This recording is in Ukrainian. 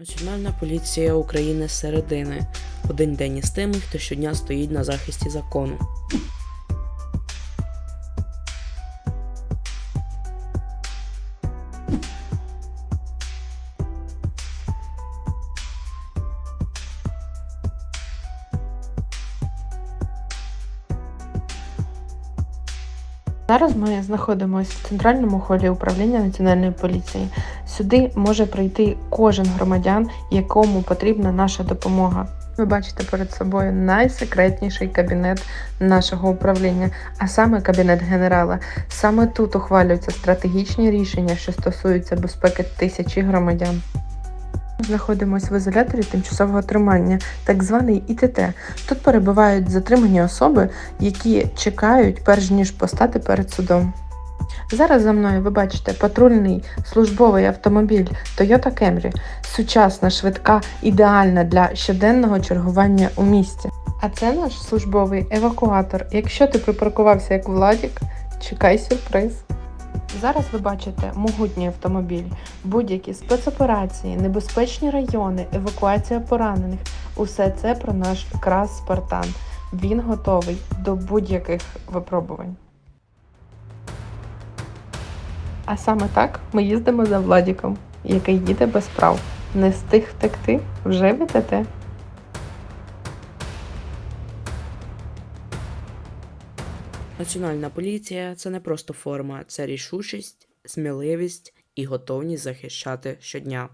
Національна поліція України середини. Один день із тими, хто щодня стоїть на захисті закону. Зараз ми знаходимося в центральному холі управління національної поліції. Сюди може прийти кожен громадян, якому потрібна наша допомога. Ви бачите перед собою найсекретніший кабінет нашого управління, а саме кабінет генерала. Саме тут ухвалюються стратегічні рішення, що стосуються безпеки тисячі громадян. Знаходимося в ізоляторі тимчасового тримання, так званий ІТТ. Тут перебувають затримані особи, які чекають, перш ніж постати перед судом. Зараз за мною ви бачите патрульний службовий автомобіль Toyota Camry. Сучасна, швидка, ідеальна для щоденного чергування у місті. А це наш службовий евакуатор. Якщо ти припаркувався як Владік, чекай сюрприз. Зараз ви бачите могутній автомобіль, будь-які спецоперації, небезпечні райони, евакуація поранених. Усе це про наш крас Спартан. Він готовий до будь-яких випробувань. А саме так ми їздимо за Владіком, який їде без прав. Не встиг втекти, вже відете. Національна поліція це не просто форма, це рішучість, сміливість і готовність захищати щодня.